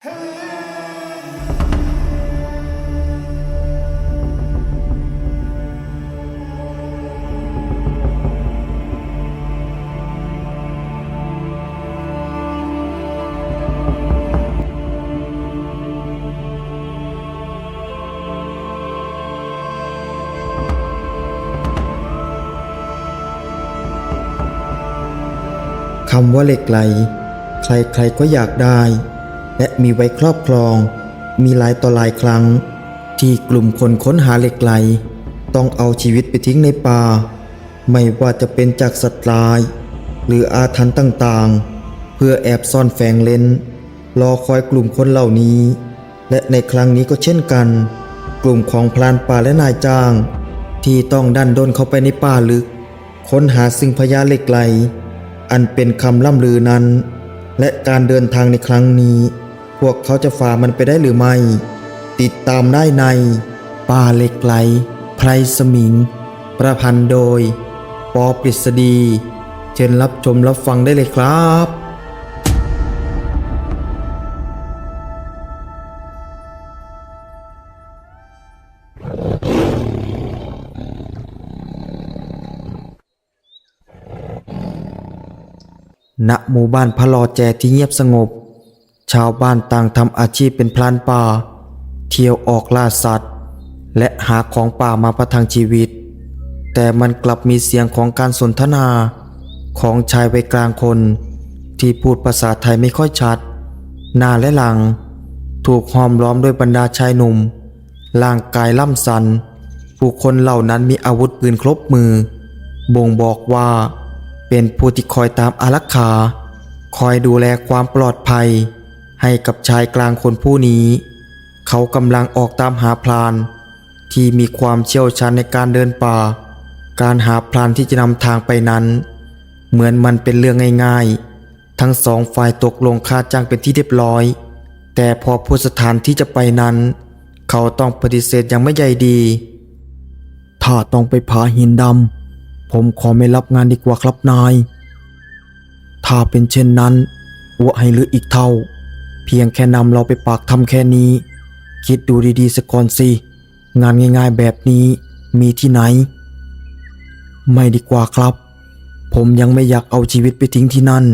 คำว่าเหล็กไหล ใครๆก็อยากได้ และมีไว้ครอบครอง มีหลายต่อหลายครั้ง ที่กลุ่มคนค้นหาเหล็กไหล ต้องเอาชีวิตไปทิ้งในป่า ไม่ว่าจะเป็นจากสัตว์ร้าย หรืออาถรรพ์ต่างๆ เพื่อแอบซ่อนแฝงเลนรอคอยกลุ่มคนเหล่านี้ และในครั้งนี้ก็เช่นกัน กลุ่มของพรานป่าและนายจ้าง ที่ต้องดันด้นเข้าไปในป่าลึก ค้นหาสิ่งพญาเหล็กไหลอันเป็นคำล่ำลือนั้น และการเดินทางในครั้งนี้ พวกเขาจะฝ่ามันไปได้หรือไม่ ติดตามได้ใน ป่าเหล็กไหลไพรสมิง ประพันธ์โดย ปอปริศดี เชิญรับชมรับฟังได้เลยครับ ณหมู่บ้านพะลอแจที่เงียบสงบ ชาวบ้านต่างทำอาชีพเป็นพลานป่า เที่ยวออกล่าสัตว์ และหาของป่ามาประทังชีวิต แต่มันกลับมีเสียงของการสนทนาของชายวัยกลางคน ที่พูดภาษาไทยไม่ค่อยชัด หน้าและหลัง ถูกห้อมล้อมด้วยบรรดาชายหนุ่ม ร่างกายล่ำสัน ผู้คนเหล่านั้นมีอาวุธปืนครบมือ บ่งบอกว่า เป็นผู้ที่คอยตามอารักขา คอยดูแลความปลอดภัย ให้กับชายกลางคนผู้นี้ เขากำลังออกตามหาพราน ที่มีความเชี่ยวชาญในการเดินป่า การหาพรานที่จะนำทางไปนั้น เหมือนมันเป็นเรื่องง่ายๆ ทั้งสองฝ่ายตกลงค่าจ้างเป็นที่เรียบร้อย แต่พอผู้สถานที่จะไปนั้น เขาต้องปฏิเสธอย่างไม่ใยดี ถ้าต้องไปผาหินดำผมขอไม่รับงานดีกว่าครับนาย ถ้าเป็นเช่นนั้นอัวให้เหลืออีกเท่า เพียงแค่นำเราไปปากทำแค่นี้ คิดดูดีๆสักก่อนสิ งานง่ายๆแบบนี้มีที่ไหน ไม่ดีกว่าครับ ผมยังไม่อยากเอาชีวิตไปทิ้งที่นั่น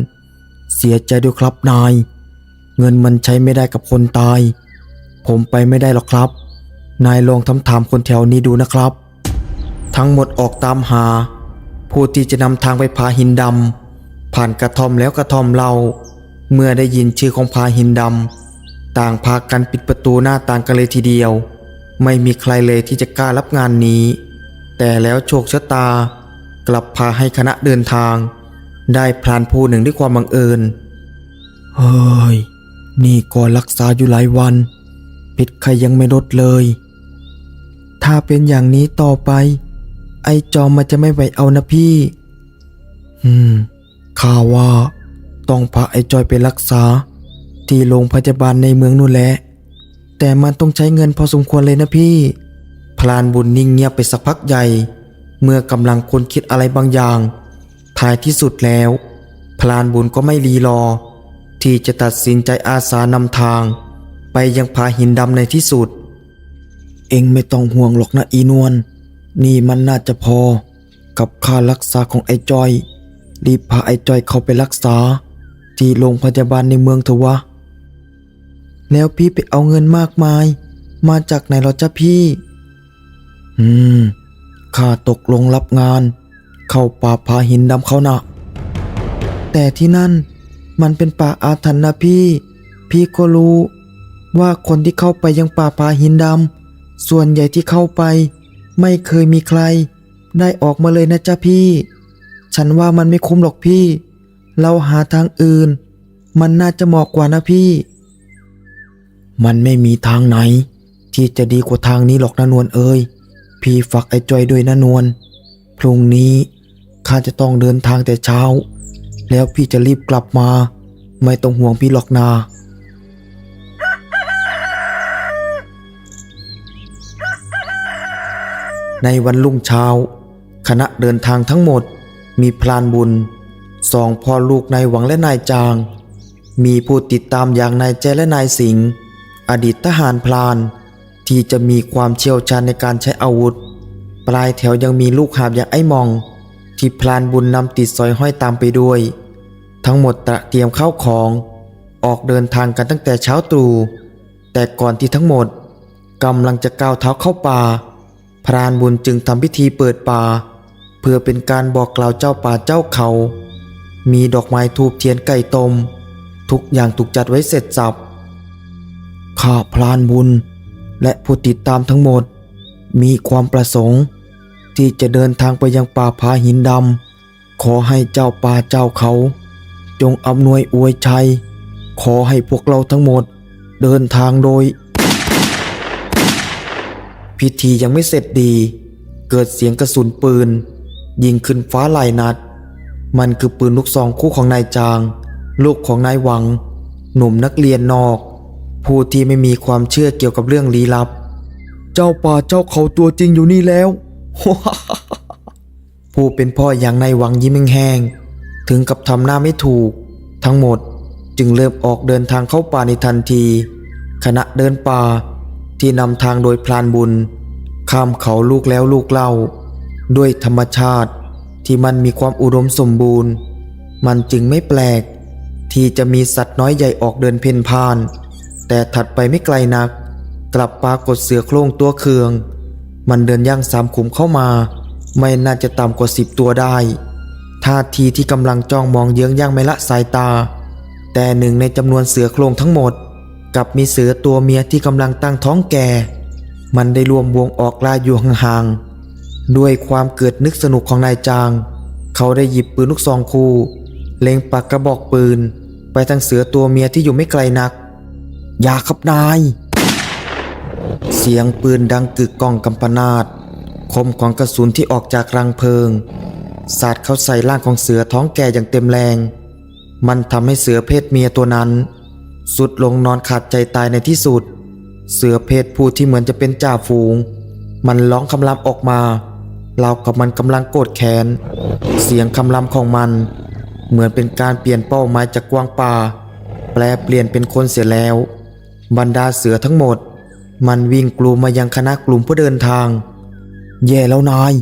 เสียใจด้วยครับนาย เงินมันใช้ไม่ได้กับคนตาย ผมไปไม่ได้หรอกครับ นายลองทำถามคนแถวนี้ดูนะครับ ทั้งหมดออกตามหา ผู้ที่จะนำทางไปผาหินดำผ่านกระท่อมแล้วกระท่อมเรา เมื่อได้ยินชื่อของผาหินดำต่างพากันปิดประตูหน้าต่างกันเลยทีเดียว ไม่มีใครเลยที่จะกล้ารับงานนี้ แต่แล้วโชคชะตา กลับพาให้คณะเดินทาง ได้พรานผู้หนึ่งด้วยความบังเอิญ เฮ้ย นี่ก็รักษาอยู่หลายวัน พิษใครยังไม่ลดเลย ถ้าเป็นอย่างนี้ต่อไป ไอ้จอมมันจะไม่ไหวเอานะพี่ อืมข้าว่า ต้องพาไอ้จอยไปรักษา ที่โรงพยาบาลในเมืองนู่นแหละ แต่มันต้องใช้เงินพอสมควรเลยนะพี่ พลานบุญนิ่งเงียบไปสักพักใหญ่ เมื่อกำลังคนคิดอะไรบางอย่าง ท้ายที่สุดแล้ว พลานบุญก็ไม่รีรอ ที่จะตัดสินใจอาสานำทาง ไปยังผาหินดำในที่สุด เองไม่ต้องห่วงหรอกนะอีนวลนี่มันน่าจะพอ กับค่ารักษาของไอ้จอย รีบพาไอ้จอยเข้าไปรักษา ที่โรงพยาบาลในเมืองเถอะวะ แล้วพี่ไปเอาเงินมากมาย มาจากไหนหรอจ๊ะพี่ อืม ข้าตกลงรับงาน เข้าป่าพาหินดำเขานะแต่ที่นั่นมันเป็นป่าอาถรรพ์นะพี่ พี่ก็รู้ ว่าคนที่เข้าไปยังป่าพาหินดำส่วนใหญ่ที่เข้าไป ไม่เคยมีใคร ได้ออกมาเลยนะจ๊ะพี่ ฉันว่ามันไม่คุ้มหรอกพี่ เราหาทางอื่น มันน่าจะเหมาะกว่านะพี่ มันไม่มีทางไหน ที่จะดีกว่าทางนี้หรอกนะนวลเอ้ยพี่ฝากไอ้จอยด้วยนะนวลพรุ่งนี้ข้าจะต้องเดินทางแต่เช้า แล้วพี่จะรีบกลับมา ไม่ต้องห่วงพี่หรอกนาในวันรุ่งเช้า คณะเดินทางทั้งหมดมีพลานบุญ สองพ่อลูกนายหวังและนายจาง มีผู้ติดตามอย่างนายแจและนายสิงห์อดีตทหารพลาน ที่จะมีความเชี่ยวชาญในการใช้อาวุธ ปลายแถวยังมีลูกหาบอย่างไอ้มอง ที่พลานบุญนำติดสอยห้อยตามไปด้วย ทั้งหมดตระเตรียมเข้าของ ออกเดินทางกันตั้งแต่เช้าตรู่แต่ก่อนที่ทั้งหมดกำลังจะก้าวเท้าเข้าป่า พรานบุญจึงทำพิธีเปิดป่า เพื่อเป็นการบอกกล่าวเจ้าป่าเจ้าเขา มีดอกไม้ทูบเทียนไก่ตมทุกอย่างถูกจัดไว้เสร็จสับข้าพลานบุญ และผู้ติดตามทั้งหมด มีความประสงค์ ที่จะเดินทางไปยังป่าผาหินดำขอให้เจ้าป่าเจ้าเขา จงอำนวยอวยชัย ขอให้พวกเราทั้งหมด เดินทางโดย พิธียังไม่เสร็จดี เกิดเสียงกระสุนปืน ยิงขึ้นฟ้าหลายนัด มันคือปืนลูกซองคู่ของนายจาง ลูกของนายหวัง หนุ่มนักเรียนนอก ผู้ที่ไม่มีความเชื่อเกี่ยวกับเรื่องลี้ลับ เจ้าป่าเจ้าเขาตัวจริงอยู่นี่แล้ว ผู้เป็นพ่ออย่างนายหวังยิ้มแห้งถึงกับทำหน้าไม่ถูก ทั้งหมดจึงเริ่มออกเดินทางเข้าป่าในทันที ขณะเดินป่าที่นำทางโดยพลานบุญ ข้ามเขาลูกแล้วลูกเล่า ด้วยธรรมชาติ ที่มันมีความอุดมสมบูรณ์ มันจึงไม่แปลก ที่จะมีสัตว์น้อยใหญ่ออกเดินเพ่นพ่าน แต่ถัดไปไม่ไกลนัก กลับปรากฏเสือโคร่งตัวเคือง มันเดินย่างสามขุมเข้ามา ไม่น่าจะต่ำกว่าสิบตัวได้ท่าทีที่กำลังจ้องมองเยื้องย่างไม่ละสายตา แต่หนึ่งในจำนวนเสือโคร่งทั้งหมดกลับมีเสือตัวเมียที่กำลังตั้งท้องแก่ มันได้รวมวงออกล่าอยู่ห่างๆ ด้วยความเกิดนึกสนุกของนายจาง เขาได้หยิบปืนลูกซองคู่ เล็งปากกระบอกปืน ไปทางเสือตัวเมียที่อยู่ไม่ไกลนัก อย่าครับนาย เสียงปืนดังกึกก้องกำปนาตคมของกระสุนที่ออกจากรังเพลิง สาดเข้าใส่ร่างของเสือท้องแก่อย่างเต็มแรง มันทำให้เสือเพศเมียตัวนั้น สุดลงนอนขาดใจตายในที่สุด เสือเพศผู้ที่เหมือนจะเป็นจ่าฝูง มันร้องคำรามออกมา เราวกับมันกำลังโกรธแค้น เสียงคำรามของมัน เหมือนเป็นการเปลี่ยนเป้าหมายจากกวางป่า แปลเปลี่ยนเป็นคนเสียแล้ว บรรดาเสือทั้งหมด มันวิ่งกลูมายังคณะกลุ่มเพื่อเดินทาง แย่แล้วนาย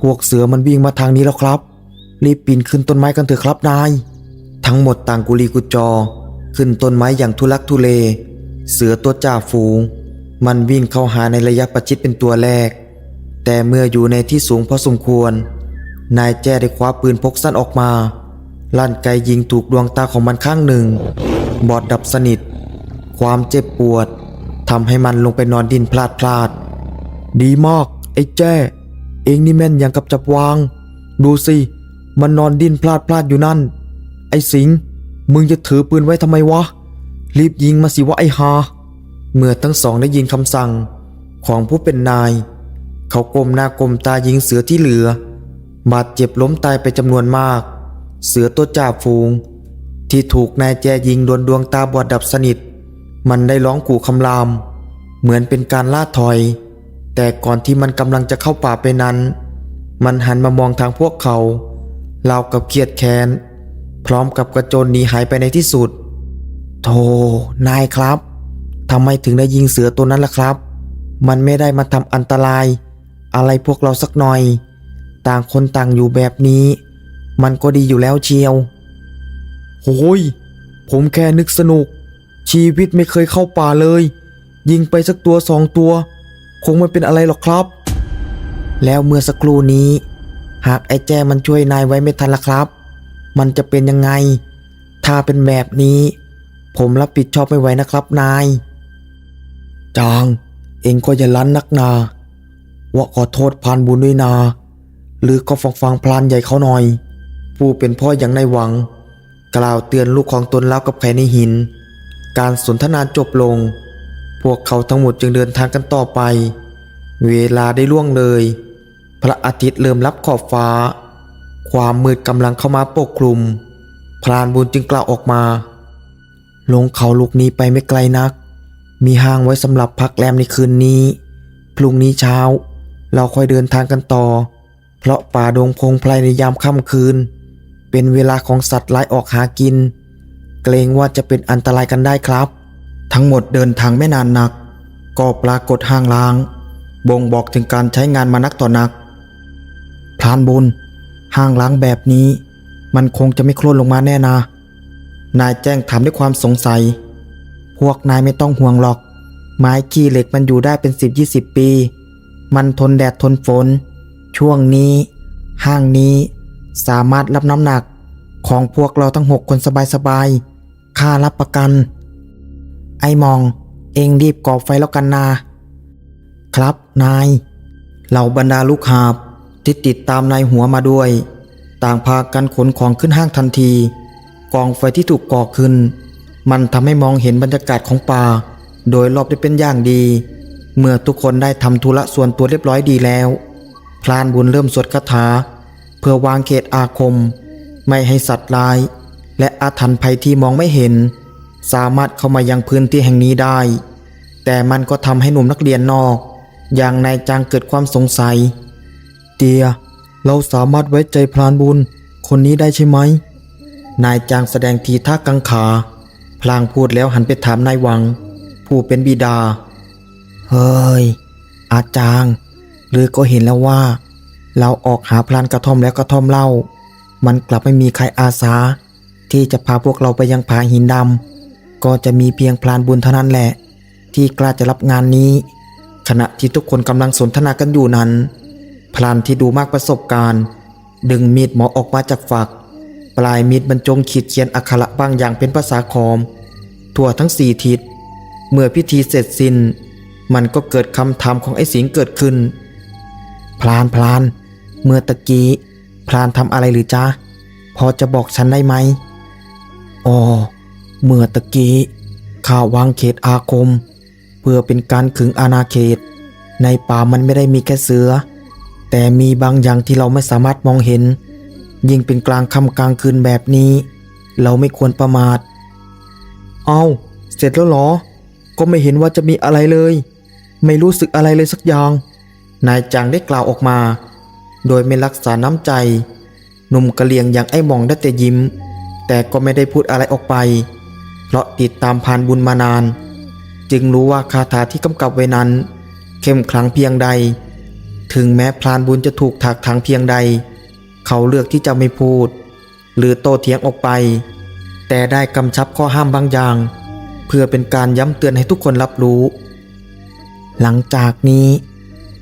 พวกเสือมันวิ่งมาทางนี้แล้วครับ รีบปีนขึ้นต้นไม้กันเถอะครับนาย ทั้งหมดต่างกุลีกุจอ ขึ้นต้นไม้อย่างทุลักทุเล เสือตัวจ่าฝูง มันวิ่งเข้าหาในระยะประชิดเป็นตัวแรก แต่เมื่ออยู่ในที่สูงพอสมควร นายแจ้ได้คว้าปืนพกสั้นออกมา ลั่นไกยิงถูกดวงตาของมันข้างหนึ่ง บอดดับสนิท ความเจ็บปวดทำให้มันลงไปนอนดินพลาดพลาด ดีมาก ไอ้แจ้ เองนี่แม่นอย่างกับจับวาง ดูสิ มันนอนดินพลาดพลาดอยู่นั่น ไอ้สิง มึงจะถือปืนไว้ทำไมวะ รีบยิงมาสิวะไอ้ฮาเมื่อทั้งสองได้ยินคำสั่งของผู้เป็นนาย เขาก้มหน้าก้มตายิงเสือที่เหลือ บาดเจ็บล้มตายไปจำนวนมาก เสือตัวจ่าฝูง ที่ถูกนายแจยิงโดนดวงตาบอดดับสนิท มันได้ร้องกู่คำราม เหมือนเป็นการล่าถอย แต่ก่อนที่มันกำลังจะเข้าป่าไปนั้น มันหันมามองทางพวกเขาราวกับเครียดแค้น พร้อมกับกระโจนหนีหายไปในที่สุด โธ่นายครับทำไมถึงได้ยิงเสือตัวนั้นล่ะครับ มันไม่ได้มาทำอันตราย อะไรพวกเราสักหน่อย ต่างคนต่างอยู่แบบนี้ มันก็ดีอยู่แล้วเชียวโอ้ยผมแค่นึกสนุก ชีวิตไม่เคยเข้าป่าเลย ยิงไปสักตัวสองตัว คงไม่เป็นอะไรหรอกครับ แล้วเมื่อสักครู่นี้ หากไอ้แจ้มันช่วยนายไว้ไม่ทันละครับ มันจะเป็นยังไง ถ้าเป็นแบบนี้ ผมรับผิดชอบไม่ไหวนะครับนาย จาง เองก็อย่าลั้นนักนา ว่าขอโทษพานบุญด้วยนา หรือก็ฟังฟังพลานใหญ่เขาหน่อย ผู้เป็นพ่ออย่างในหวัง กล่าวเตือนลูกของตนแล้วกับใครในหิน การสนทนาจบลง พวกเขาทั้งหมดจึงเดินทางกันต่อไป เวลาได้ล่วงเลย พระอาทิตย์เริ่มรับขอบฟ้า ความมืดกำลังเข้ามาปกคลุม พรานบุญจึงกล่าวออกมา ลงเขาลูกนี้ไปไม่ไกลนัก มีห้างไว้สำหรับพักแรมในคืนนี้ พรุ่งนี้เช้า เราค่อยเดินทางกันต่อ เพราะป่าดงพงไพรในยามค่ำคืน เป็นเวลาของสัตว์ร้ายออกหากิน เกรงว่าจะเป็นอันตรายกันได้ครับ ทั้งหมดเดินทางไม่นานนัก ก็ปรากฏห้างล้าง บ่งบอกถึงการใช้งานมานักต่อนักพรานบุญ ห้างล้างแบบนี้ มันคงจะไม่โคลนลงมาแน่นะ นายแจ้งถามด้วยความสงสัย พวกนายไม่ต้องห่วงหรอก ไม้ขี้เหล็กมันอยู่ได้เป็นสิบยี่สิบปี มันทนแดดทนฝน ช่วงนี้ ห้างนี้สามารถรับน้ำหนักของพวกเราทั้งหกคนสบายๆค่ารับประกัน ไอ้มองเองรีบก่อไฟแล้วกันนา ครับนาย เหล่าบรรดาลูกหาบที่ติดตามนายหัวมาด้วย ต่างพากันขนของขึ้นห้างทันที กองไฟที่ถูกก่อขึ้น มันทำให้มองเห็นบรรยากาศของป่า โดยรอบได้เป็นอย่างดี เมื่อทุกคนได้ทำธุระส่วนตัวเรียบร้อยดีแล้ว พลานบุญเริ่มสวดคาถา เพื่อวางเขตอาคม ไม่ให้สัตว์ร้าย และอาถรรพ์ภัยที่มองไม่เห็น สามารถเข้ามายังพื้นที่แห่งนี้ได้ แต่มันก็ทำให้หนุ่มนักเรียนนอก อย่างนายจางเกิดความสงสัย เตีย เราสามารถไว้ใจพรานบุญ คนนี้ได้ใช่ไหมนายจางแสดงทีท่ากังขา พลางพูดแล้วหันไปถามนายวัง ผู้เป็นบิดา เฮ้ย อาจารย์หรือก็เห็นแล้วว่า เราออกหาพลานกระท่อมแล้วกระท่อมเล่า มันกลับไม่มีใครอาสา ที่จะพาพวกเราไปยังผาหินดำก็จะมีเพียงพลานบุญเท่านั้นแหละ ที่กล้าจะรับงานนี้ ขณะที่ทุกคนกำลังสนทนากันอยู่นั้น พลานที่ดูมากประสบการณ์ ดึงมีดหมอออกมาจากฝัก ปลายมีดบรรจงขีดเขียนอักขระบางอย่างเป็นภาษาขอม ทั่วทั้งสี่ทิศเมื่อพิธีเสร็จสิ้น มันก็เกิดคำถามของไอ้สิงเกิดขึ้น พลานพลาน เมื่อตะกี้ พลานทำอะไรหรือจ๊ะ พอจะบอกฉันได้ไหมอ๋อเมื่อตะกี้ข้าวางเขตอาคม เพื่อเป็นการขึงอาณาเขต ในป่ามันไม่ได้มีแค่เสือ แต่มีบางอย่างที่เราไม่สามารถมองเห็น ยิ่งเป็นกลางค่ำกลางคืนแบบนี้ เราไม่ควรประมาท เอาเสร็จแล้วเหรอ ก็ไม่เห็นว่าจะมีอะไรเลย ไม่รู้สึกอะไรเลยสักอย่าง นายจางได้กล่าวออกมา โดยไม่รักษาน้ำใจ หนุ่มกะเลียงอย่างไอ้มองได้แต่ยิ้ม แต่ก็ไม่ได้พูดอะไรออกไป เพราะติดตามพานบุญมานาน จึงรู้ว่าคาถาที่กำกับไว้นั้น เข้มขลังเพียงใด ถึงแม้พลานบุญจะถูกถักทางเพียงใด เขาเลือกที่จะไม่พูด หรือโตเถียงออกไป แต่ได้กำชับข้อห้ามบางอย่าง เพื่อเป็นการย้ำเตือนให้ทุกคนรับรู้ หลังจากนี้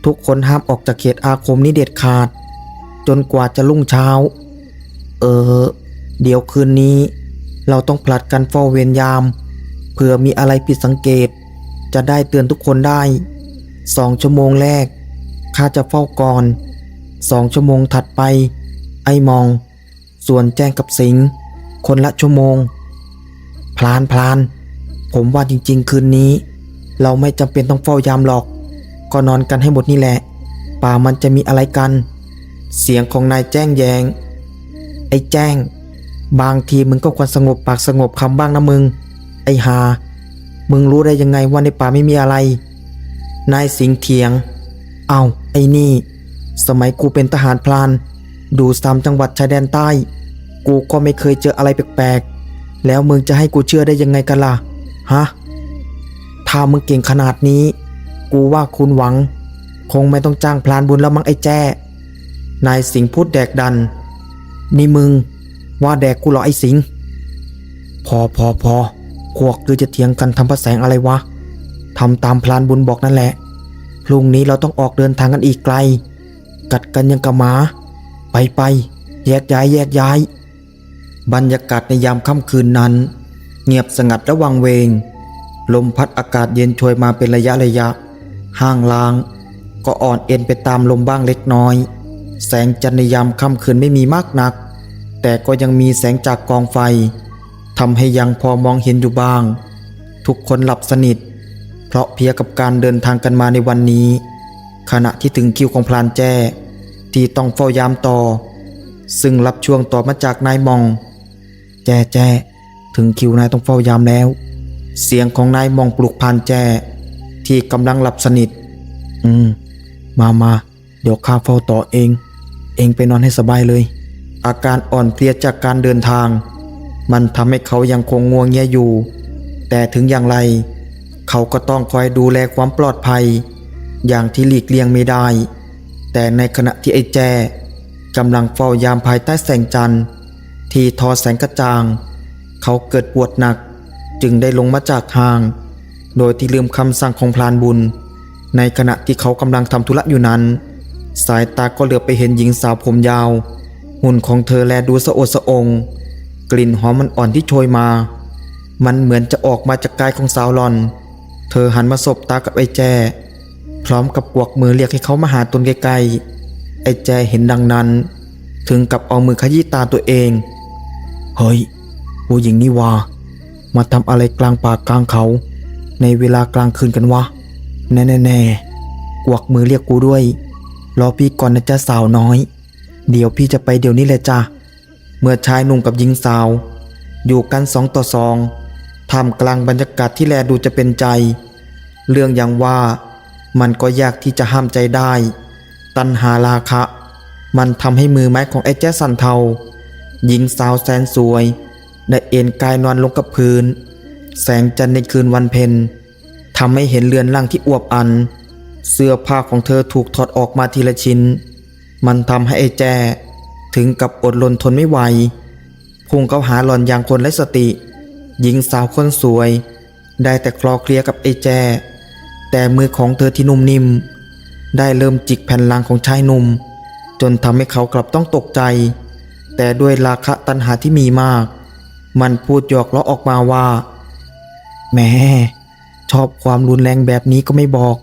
ทุกคนห้ามออกจากเขตอาคมนี้เด็ดขาด จนกว่าจะรุ่งเช้า เออ เดี๋ยวคืนนี้ เราต้องผลัดกันเฝ้าเวรยาม เผื่อมีอะไรผิดสังเกต จะได้เตือนทุกคนได้สองชั่วโมงแรกข้าจะเฝ้าก่อนสองชั่วโมงถัดไป ไอ้มอง ส่วนแจ้งกับสิงคนละชั่วโมง พลานพลาน ผมว่าจริง ๆ คืนนี้ เราไม่จำเป็นต้องเฝ้ายามหรอก ก็นอนกันให้หมดนี่แหละ ป่ามันจะมีอะไรกัน เสียงของนายแจ้งแยง ไอ้แจ้ง บางทีมึงก็ควรสงบปากสงบคำบ้างนะมึง ไอ้หา มึงรู้ได้ยังไงว่าในป่าไม่มีอะไร นายสิงเถียง เอาไอ้นี่ สมัยกูเป็นทหารพลาน ดูสามจังหวัดชายแดนใต้ กูก็ไม่เคยเจออะไรแปลกๆ แล้วมึงจะให้กูเชื่อได้ยังไงกันล่ะ ฮะ ถ้ามึงเก่งขนาดนี้ กูว่าคุณหวัง คงไม่ต้องจ้างพลานบุญแล้วมั้งไอ้แจ้ นายสิงห์พูดแดกดัน นี่มึงว่าแดกกูเหรอไอ้สิงห์พอพอพอพวกคือจะเถียงกันทำพระแสงอะไรวะทำตามพลานบุญบอกนั่นแหละ พรุ่งนี้เราต้องออกเดินทางกันอีกไกล กัดกันยังกะหมา ไปไปแยกย้ายแยกย้าย บรรยากาศในยามค่ำคืนนั้น เงียบสงัดและวังเวง ลมพัดอากาศเย็นช่วยมาเป็นระยะระยะ ห้างลาง ก็อ่อนเอ็นไปตามลมบ้างเล็กน้อย แสงจันทร์ในยามค่ำคืนไม่มีมากนัก แต่ก็ยังมีแสงจากกองไฟทำให้ยังพอมองเห็นอยู่บ้าง ทุกคนหลับสนิท เพราะเพียกับการเดินทางกันมาในวันนี้ ขณะที่ถึงคิวของพลานแจ้ ที่ต้องเฝ้ายามต่อ ซึ่งรับช่วงต่อมาจากนายมอง แจ้แจ้ถึงคิวนายต้องเฝ้ายามแล้ว เสียงของนายมองปลุกพานแจ ที่กำลังหลับสนิท อืม มามา เดี๋ยวข้าเฝ้าต่อเอง เองไปนอนให้สบายเลย อาการอ่อนเพลียจากการเดินทาง มันทำให้เขายังคงงัวงเงียอยู่ แต่ถึงอย่างไร เขาก็ต้องคอยดูแลความปลอดภัย อย่างที่หลีกเลี่ยงไม่ได้ แต่ในขณะที่ไอ้แจกำลังเฝ้ายามภายใต้แสงจันทร์ ที่ทอแสงกระจ่าง เขาเกิดปวดหนัก จึงได้ลงมาจากทาง โดยที่ลืมคำสั่งของพลานบุญ ในขณะที่เขากำลังทำธุระอยู่นั้น สายตาก็เหลือบไปเห็นหญิงสาวผมยาว หุ่นของเธอแลดูสะอดสะอง กลิ่นหอมมันอ่อนที่โชยมา มันเหมือนจะออกมาจากกายของสาวหลอน เธอหันมาสบตากับไอ้แจพร้อมกับกวกมือเรียกให้เขามาหาตนใกล้ๆไอ้แจเห็นดังนั้น ถึงกับเอามือขยี้ตาตัวเอง เฮ้ยผู้หญิงนี่วา มาทำอะไรกลางป่ากลางเขา ในเวลากลางคืนกันวะแน่แน่แน่กวักมือเรียกกูด้วย รอพี่ก่อนนะจ๊ะสาวน้อย เดี๋ยวพี่จะไปเดี๋ยวนี้เลยจ้ะ เมื่อชายหนุ่มกับหญิงสาว อยู่กันสองต่อสองท่ามกลางบรรยากาศที่แลดูจะเป็นใจ เรื่องอย่างว่ามันก็ยากที่จะห้ามใจได้ ตันหาราคะ มันทำให้มือไม้ของไอ้แจ๊สันเทา หญิงสาวแสนสวย ได้เอ็นกายนอนลงกับพื้น แสงจันทร์ในคืนวันเพ็ญทำให้เห็นเรือนร่างที่อวบอัน เสื้อผ้าของเธอถูกถอดออกมาทีละชิ้น มันทำให้ไอ้แจ้ถึงกับอดรนทนไม่ไหว พุ่งเข้าหาหลอนอย่างคนไร้สติ หญิงสาวคนสวย ได้แต่คลอเคลียกับไอ้แจแต่มือของเธอที่นุ่มนิ่ม ได้เริ่มจิกแผ่นหลังของชายหนุ่ม จนทำให้เขากลับต้องตกใจ แต่ด้วยราคะตัณหาที่มีมาก มันพูดหยอกล้อออกมาว่าแม่ชอบความรุนแรงแบบนี้ก็ไม่บอก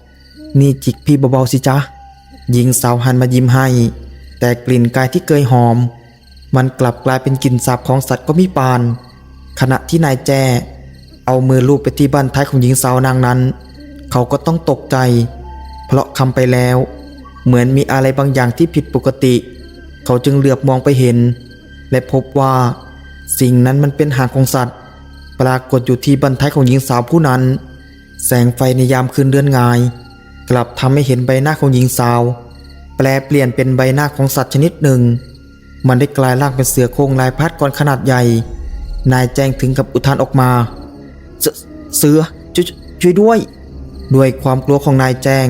นี่จิกพี่เบาๆสิจ๊ะหญิงสาวหันมายิ้มให้ แต่กลิ่นกายที่เคยหอม มันกลับกลายเป็นกลิ่นสาบของสัตว์ก็มีปาน ขณะที่นายแจเอามือลูบไปที่บั้นท้ายของหญิงสาวนางนั้น เขาก็ต้องตกใจ เพราะคำไปแล้ว เหมือนมีอะไรบางอย่างที่ผิดปกติ เขาจึงเหลือบมองไปเห็น และพบว่า สิ่งนั้นมันเป็นหางของสัตว์ ปรากฏอยู่ที่บั้นท้ายของหญิงสาวผู้นั้น แสงไฟในยามคืนเดือนงาย กลับทำให้เห็นใบหน้าของหญิงสาว แปลเปลี่ยนเป็นใบหน้าของสัตว์ชนิดหนึ่ง มันได้กลายร่างเป็นเสือโครงลายพัดก่อนขนาดใหญ่ นายแจ้งถึงกับอุทานออกมา เสือช่วยช่วยด้วย ด้วยความกลัวของนายแจ้ง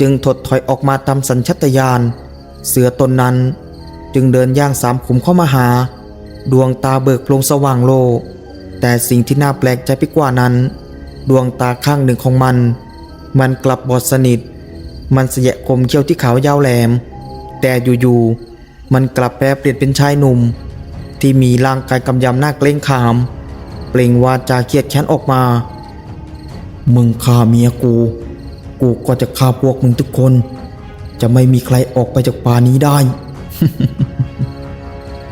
จึงถดถอยออกมาตามสัญชตาตญาณเสือตนนั้นจึงเดินย่างสามขุมเข้ามาหา ดวงตาเบิกโพลงสว่างโลแต่สิ่งที่น่าแปลกใจไปกว่านั้น ดวงตาข้างหนึ่งของมัน มันกลับบอดสนิท มันเสียคมเขี้ยวที่ขาวยาวแหลม แต่อยู่ๆมันกลับแปลเปลี่ยนเป็นชายหนุ่ม ที่มีร่างกายกำยำหน้าเกรงขาม เปล่งวาจาเครียดแค้นออกมา มึงฆ่าเมียกู กูก็จะฆ่าพวกมึงทุกคน จะไม่มีใครออกไปจากป่านี้ได้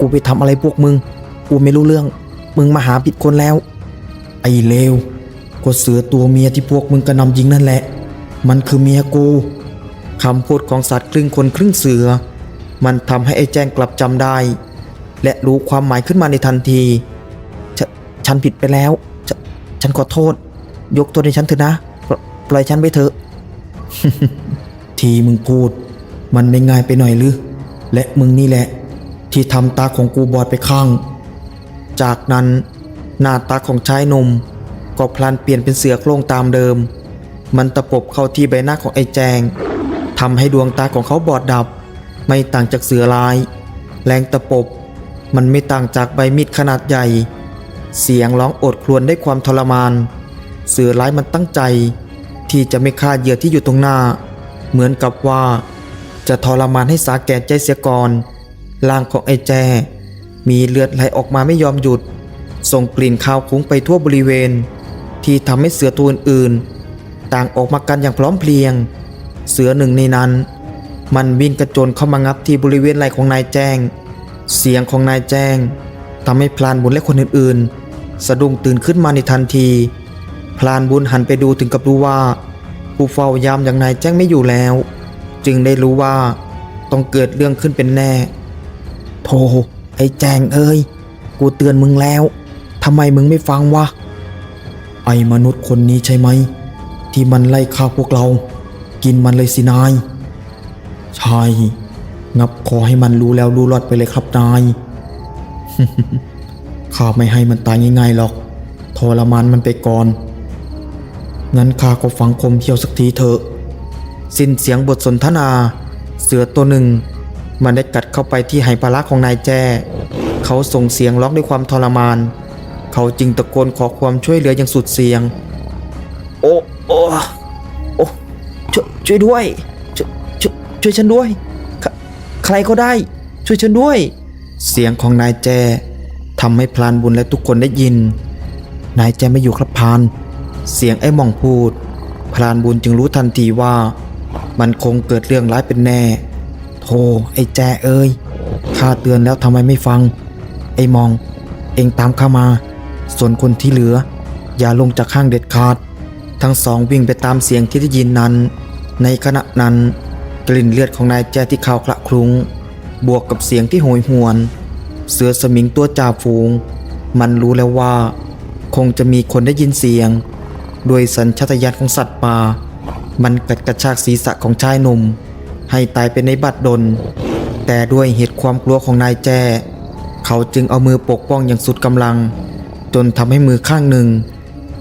กูไปทำอะไรพวกมึง กูไม่รู้เรื่อง มึงมาหาผิดคนแล้ว ไอ้เลวก็เสือตัวเมียที่พวกมึงกระหนำยิงนั่นแหละ มันคือเมียกูคำพูดของสัตว์ครึ่งคนครึ่งเสือ มันทำให้ไอ้แจ้งกลับจำได้ และรู้ความหมายขึ้นมาในทันทีฉฉันผิดไปแล้วฉฉันขอโทษ ยกโทษให้ฉันเถอะนะปปล่อยฉันไปเถอะ ทีมึงพูด มันไม่ง่ายไปหน่อยหรือและมึงนี่แหละ ที่ทำตาของกูบอดไปข้าง จากนั้นหน้าตาของชายหนุ่มก็พลันเปลี่ยนเป็นเสือโครงตามเดิม มันตะปบเข้าที่ใบหน้าของไอ้แจงทำให้ดวงตาของเขาบอดดับ ไม่ต่างจากเสือลาย แรงตะปบ มันไม่ต่างจากใบมีดขนาดใหญ่ เสียงร้องโอดครวญด้วยความทรมาน เสือร้ายมันตั้งใจ ที่จะไม่ฆ่าเหยื่อที่อยู่ตรงหน้า เหมือนกับว่า จะทรมานให้สาแก่ใจเสียก่อน ร่างของไอ้แจ มีเลือดไหลออกมาไม่ยอมหยุด ส่งกลิ่นคาวคุ้งไปทั่วบริเวณ ที่ทำให้เสือตัวอื่นๆ ต่างออกมากันอย่างพร้อมเพรียง เสือหนึ่งในนั้น มันวิ่งกระโจนเข้ามางับที่บริเวณไหล่ของนายแจ้ง เสียงของนายแจ้งทำให้พลานบุญและคนอื่นๆ สะดุ้งตื่นขึ้นมาในทันที พลานบุญหันไปดูถึงกับรู้ว่า ผู้เฝ้ายามอย่างนายแจ้งไม่อยู่แล้ว จึงได้รู้ว่าต้องเกิดเรื่องขึ้นเป็นแน่ โธ่ไอ้แจงเอ้ย กูเตือนมึงแล้วทำไมมึงไม่ฟังวะ ไอ้มนุษย์คนนี้ใช่ไหม ที่มันไล่ฆ่าพวกเรา กินมันเลยสินาย ใช่ งับคอให้มันรู้แล้วรู้รอดไปเลยครับนายข้าไม่ให้มันตายง่ายๆหรอกทรมานมันไปก่อน งั้นข้าก็ฟังคมเที่ยวสักทีเถอะ สิ้นเสียงบทสนทนา เสือตัวหนึ่ง มันได้กัดเข้าไปที่ไหปลาร้าของนายแจ้ เขาส่งเสียงร้องด้วยความทรมาน เขาจึงตะโกนขอความช่วยเหลืออย่างสุดเสียง โอ้โอ้โอ้ช่วยช่วยด้วยช่วยช่วยช่วยฉันด้วยใครใครก็ได้ ช่วยฉันด้วย เสียงของนายแจทำให้พลานบุญและทุกคนได้ยิน นายแจไม่อยู่ครับพลาน เสียงไอ้หม่องพูด พลานบุญจึงรู้ทันทีว่า มันคงเกิดเรื่องร้ายเป็นแน่ โธ่ไอ้แจเอ้ยข้าเตือนแล้วทำไมไม่ฟัง ไอ้มอง เองตามข้ามา ส่วนคนที่เหลือ อย่าลงจากข้างเด็ดขาด ทั้งสองวิ่งไปตามเสียงที่ได้ยินนั้น ในขณะนั้น กลิ่นเลือดของนายแจที่ข่าวคละคลุ้งบวกกับเสียงที่โหยหวน เสือสมิงตัวจ่าฝูง มันรู้แล้วว่า คงจะมีคนได้ยินเสียงด้วยสัญชาตญาณของสัตว์ป่า มันกัดกระชากศีรษะของชายหนุ่ม ให้ตายเป็นในบัดดล แต่ด้วยเหตุความกลัวของนายแจ้ เขาจึงเอามือปกป้องอย่างสุดกำลัง จนทำให้มือข้างหนึ่ง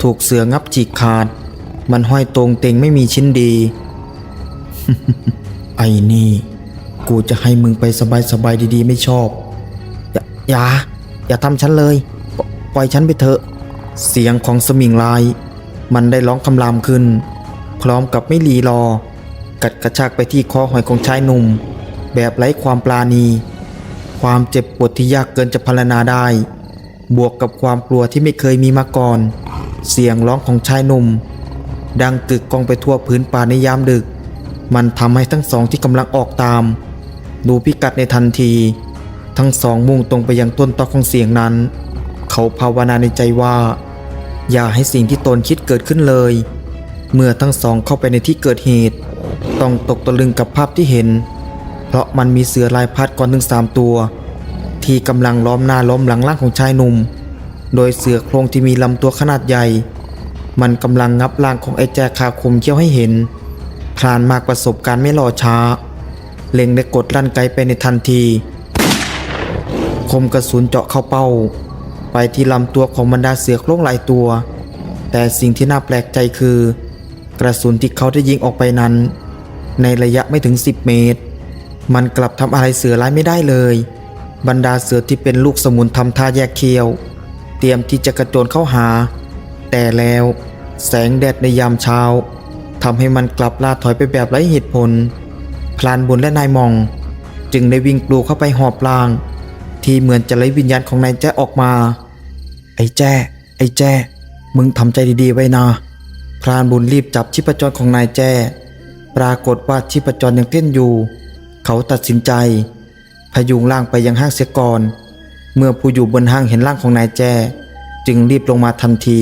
ถูกเสืองับฉีกขาด มันห้อยตรงเต็งไม่มีชิ้นดี ไอ้นี่ กูจะให้มึงไปสบายๆดีๆ ไม่ชอบ อย่า อย่าอย่าทำฉันเลยปล่ปล่อยฉันไปเถอะ เสียงของสมิงลาย มันได้ร้องคำรามขึ้น พร้อมกับไม่รีรอ กัดกระชากไปที่คอหอยของชายหนุ่ม แบบไร้ความปราณี ความเจ็บปวดที่ยากเกินจะพรรณนาได้ บวกกับความกลัวที่ไม่เคยมีมาก่อน เสียงร้องของชายหนุ่ม ดังกึกกองไปทั่วพื้นป่าในยามดึก มันทำให้ทั้งสองที่กำลังออกตาม ดูพิกัดในทันที ทั้งสองมุ่งตรงไปยังต้นตอของเสียงนั้น เขาภาวนาในใจว่า อย่าให้สิ่งที่ตนคิดเกิดขึ้นเลย เมื่อทั้งสองเข้าไปในที่เกิดเหตุ ต้องตกตะลึงกับภาพที่เห็น เพราะมันมีเสือลายพัดก่อนถึงสามตัว ที่กำลังล้อมหน้าล้อมหลังร่างของชายหนุ่ม โดยเสือโครงที่มีลำตัวขนาดใหญ่ มันกำลังงับร่างของไอ้แจคาคมเขี้ยวให้เห็นพรานมากประสบการณ์ไม่รอช้า เล็งได้กดลั่นไกไปในทันที คมกระสุนเจาะเข้าเป้า ไปที่ลำตัวของบรรดาเสือโครงหลายตัว แต่สิ่งที่น่าแปลกใจคือ กระสุนที่เขาได้ยิงออกไปนั้น ในระยะไม่ถึง 10 เมตร มันกลับทำอะไรเสือร้ายไม่ได้เลย บรรดาเสือที่เป็นลูกสมุนทำท่าแยกเคียว เตรียมที่จะกระโจนเข้าหา แต่แล้วแสงแดดในยามเช้าทำให้มันกลับล่าถอยไปแบบไร้เหตุผล พลานบุญและนายมอง จึงได้วิ่งกลูเข้าไปหอบล่าง ที่เหมือนจะไล่วิญญาณของนายแจ้ออกมา ไอ้แจ้ ไอ้แจ้ มึงทำใจดีๆไว้นะพรานบุญรีบจับชีพจรของนายแจ้ ปรากฏว่าชีพจรยังเต้นอยู่ เขาตัดสินใจ พยุงร่างไปยังห้างเสียก่อน เมื่อผู้อยู่บนห้างเห็นร่างของนายแจ้จึงรีบลงมาทันที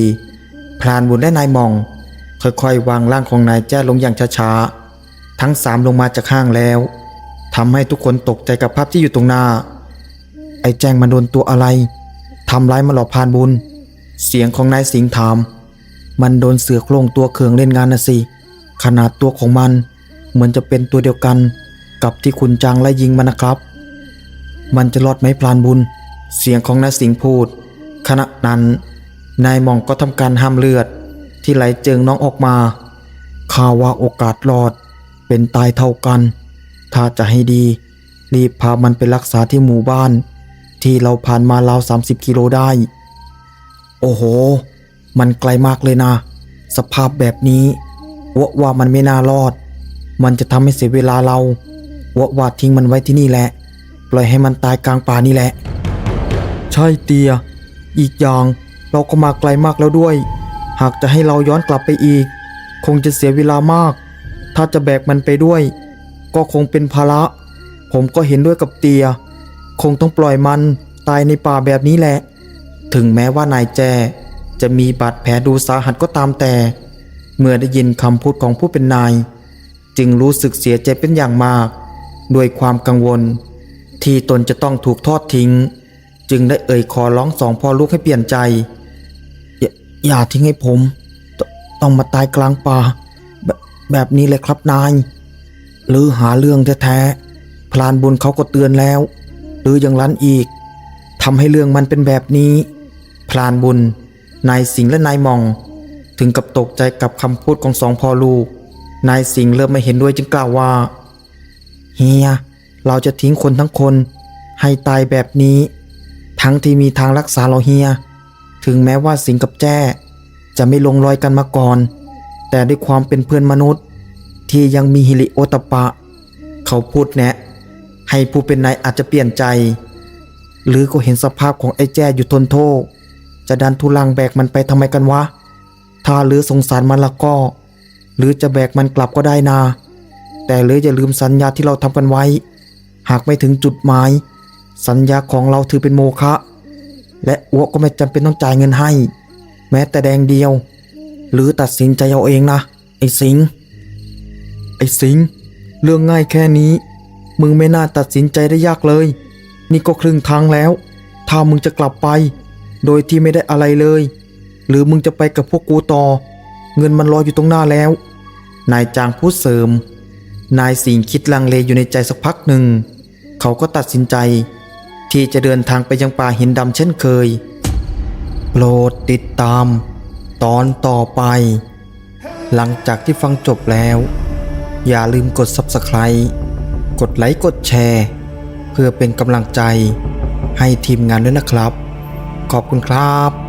พรานบุญและนายมอง ค่อยๆ วางร่างของนายแจ้ลงอย่างช้าๆ ทั้งสามลงมาจากห้างแล้วทำให้ทุกคนตกใจกับภาพที่อยู่ตรงหน้า ไอ้แจ้งมันโดนตัวอะไรทำร้ายมาหลอกพรานบุญ เสียงของนายสิงห์ถาม มันโดนเสือโคร่งตัวเคืองเล่นงานนะสิ ขนาดตัวของมันเหมือนจะเป็นตัวเดียวกันกับที่คุณจางไล่ยิงมันนะครับ มันจะรอดไหมพลานบุญ เสียงของนายสิงห์พูด ขณะนั้นนายมองก็ทำการห้ามเลือด ที่ไหลเจิงน้องออกมาข่าวว่าโอกาสรอด เป็นตายเท่ากัน ถ้าจะให้ดี รีบพามันไปรักษาที่หมู่บ้าน ที่เราผ่านมาราว30 กิโลได้ โอ้โห มันไกลมากเลยนะ สภาพแบบนี้ ว่าว่ามันไม่น่ารอด มันจะทำให้เสียเวลาเราว่าว่าทิ้งมันไว้ที่นี่แหละ ปล่อยให้มันตายกลางป่านี่แหละ ใช่เตีย อีกอย่างเราก็มาไกลมากแล้วด้วย หากจะให้เราย้อนกลับไปอีก คงจะเสียเวลามาก ถ้าจะแบกมันไปด้วย ก็คงเป็นภาระ ผมก็เห็นด้วยกับเตีย คงต้องปล่อยมันตายในป่าแบบนี้แหละ ถึงแม้ว่านายแจจะมีบาดแผลดูสาหัสก็ตามแต่ เมื่อได้ยินคำพูดของผู้เป็นนาย จึงรู้สึกเสียใจเป็นอย่างมาก ด้วยความกังวล ที่ตนจะต้องถูกทอดทิ้ง จึงได้เอ่ยขอร้องสองพ่อลูกให้เปลี่ยนใจ อย่าอย่าทิ้งให้ผมตต้องมาตายกลางป่าแบบแบบนี้เลยครับนาย หรือหาเรื่องแท้ๆพลานบุญเขาก็เตือนแล้ว หรือยังรั้นอีกทำให้เรื่องมันเป็นแบบนี้พรานบุญนายสิงห์และนายมอง ถึงกับตกใจกับคำพูดของสองพ่อลูก นายสิงห์เริ่มไม่เห็นด้วยจึงกล่าวว่า เฮีย เราจะทิ้งคนทั้งคน ให้ตายแบบนี้ ทั้งที่มีทางรักษาเราเฮีย ถึงแม้ว่าสิงห์กับแจ้ จะไม่ลงรอยกันมาก่อน แต่ด้วยความเป็นเพื่อนมนุษย์ ที่ยังมีฮิริโอตปปะ เขาพูดแนะ ให้ผู้เป็นนายอาจจะเปลี่ยนใจ หรือก็เห็นสภาพของไอ้แจ้อยู่ทนโทษจะดันทุลังแบกมันไปทำไมกันวะ ถ้าหรือสงสารมันละก็ หรือจะแบกมันกลับก็ได้นา แต่หรืออย่าลืมสัญญาที่เราทำกันไว้ หากไม่ถึงจุดหมาย สัญญาของเราถือเป็นโมฆะและอ้วกก็ไม่จำเป็นต้องจ่ายเงินให้ แม้แต่แดงเดียว หรือตัดสินใจเอาเองนะไอ้สิงไอ้สิงเรื่องง่ายแค่นี้ มึงไม่น่าตัดสินใจได้ยากเลย นี่ก็ครึ่งทางแล้ว ถ้ามึงจะกลับไป โดยที่ไม่ได้อะไรเลย หรือมึงจะไปกับพวกกูต่อ เงินมันรออยู่ตรงหน้าแล้ว นายจางพูดเสริม นายสิงคิดลังเลอยู่ในใจสักพักหนึ่ง เขาก็ตัดสินใจ ที่จะเดินทางไปยังป่าหินดำเช่นเคย โปรดติดตาม ตอนต่อไป หลังจากที่ฟังจบแล้ว อย่าลืมกด Subscribe กดไลค์กดแชร์ เพื่อเป็นกำลังใจให้ทีมงานด้วยนะครับ ขอบคุณครับ